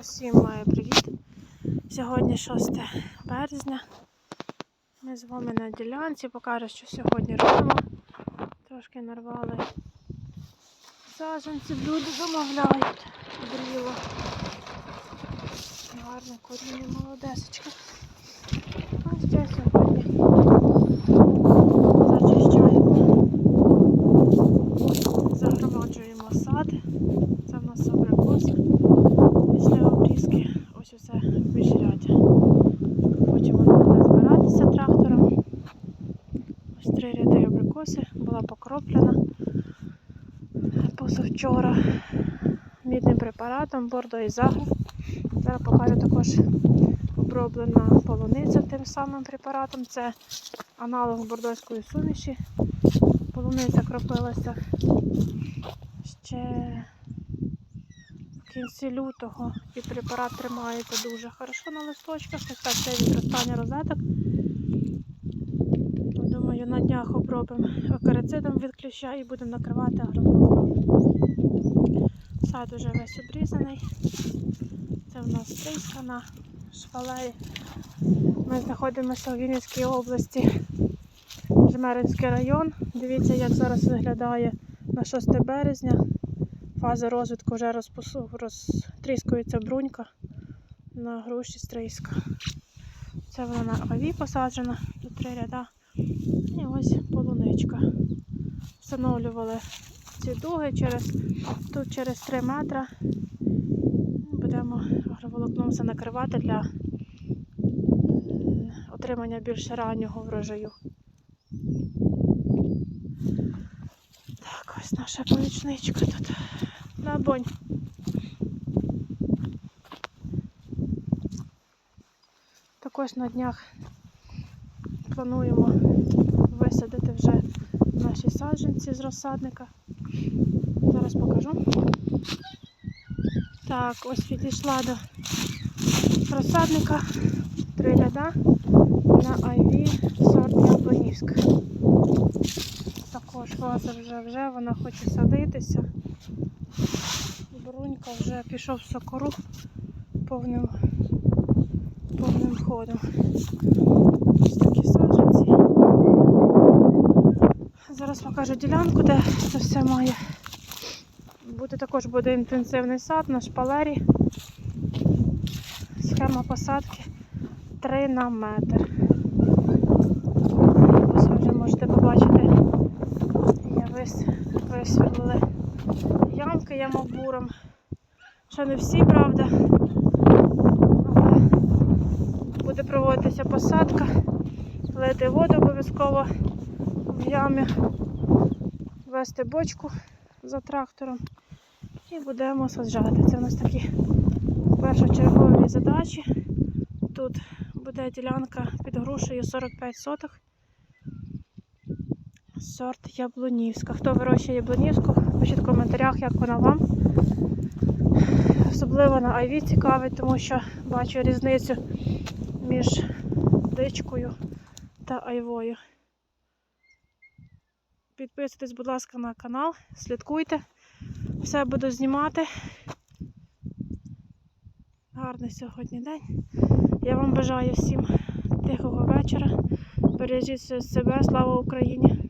Усім маю привіт. Сьогодні 6 березня. Ми з вами на ділянці. Покажу, що сьогодні робимо. Трошки нарвали саджанці, люди замовляють. Бріло. Гарне коріння, молодесечка. Ось це сьогодні зачищаємо. Загромаджуємо сад. Це в нас абрикоси. Три ряди абрикоси була покроплена позавчора мідним препаратом бордо і загу. Зараз покажу також оброблена полуниця тим самим препаратом. Це аналог бордоської суміші. Полуниця кропилася ще в кінці лютого і препарат тримається дуже хорошо на листочках. Ось так це відростання розеток. Думаю, на днях обробимо акарицидом від кліща і будемо накривати агроволокном. Сад уже весь обрізаний. Це в нас стрийська на швалеї. Ми знаходимося у Вінницькій області, Жмеринський район. Дивіться, як зараз виглядає на 6 березня. Фаза розвитку вже розпосу... розтріскується брунька на груші стрийська. Це вона на аві посаджена, тут три ряда. І ось полуничка. Встановлювали ці дуги через, тут через 3 метри. Будемо агроволокном все накривати для отримання більш раннього врожаю. Так, ось наша помічничка тут. На бонь. Також на днях плануємо висадити вже наші саджанці з розсадника. Зараз покажу. Так, ось підійшла до розсадника три ряда на Айві сорт Яблонівська. Також ваза вже вже вона хоче садитися. Брунька вже пішов в сокору повним, повним ходом. Ось такі саджанці. Зараз покажу ділянку, де це все має. Буде також буде інтенсивний сад на шпалері. Схема посадки 3 на метр. Ось ви вже можете побачити, я вис, висвітлили ямки ямобуром. Ще не всі, правда. Але буде проводитися посадка, лити воду обов'язково в ямі, вести бочку за трактором і будемо саджати. Це у нас такі першочергові задачі. Тут буде ділянка під грушею 45 соток. Сорт Яблунівська. Хто вирощує Яблунівську, пишіть в коментарях, як вона вам. Особливо на Айві цікавить, тому що бачу різницю між дичкою та айвою. Підписуйтесь, будь ласка, на канал, слідкуйте. Все буду знімати. Гарний сьогодні день. Я вам бажаю всім тихого вечора. Бережіть себе, слава Україні!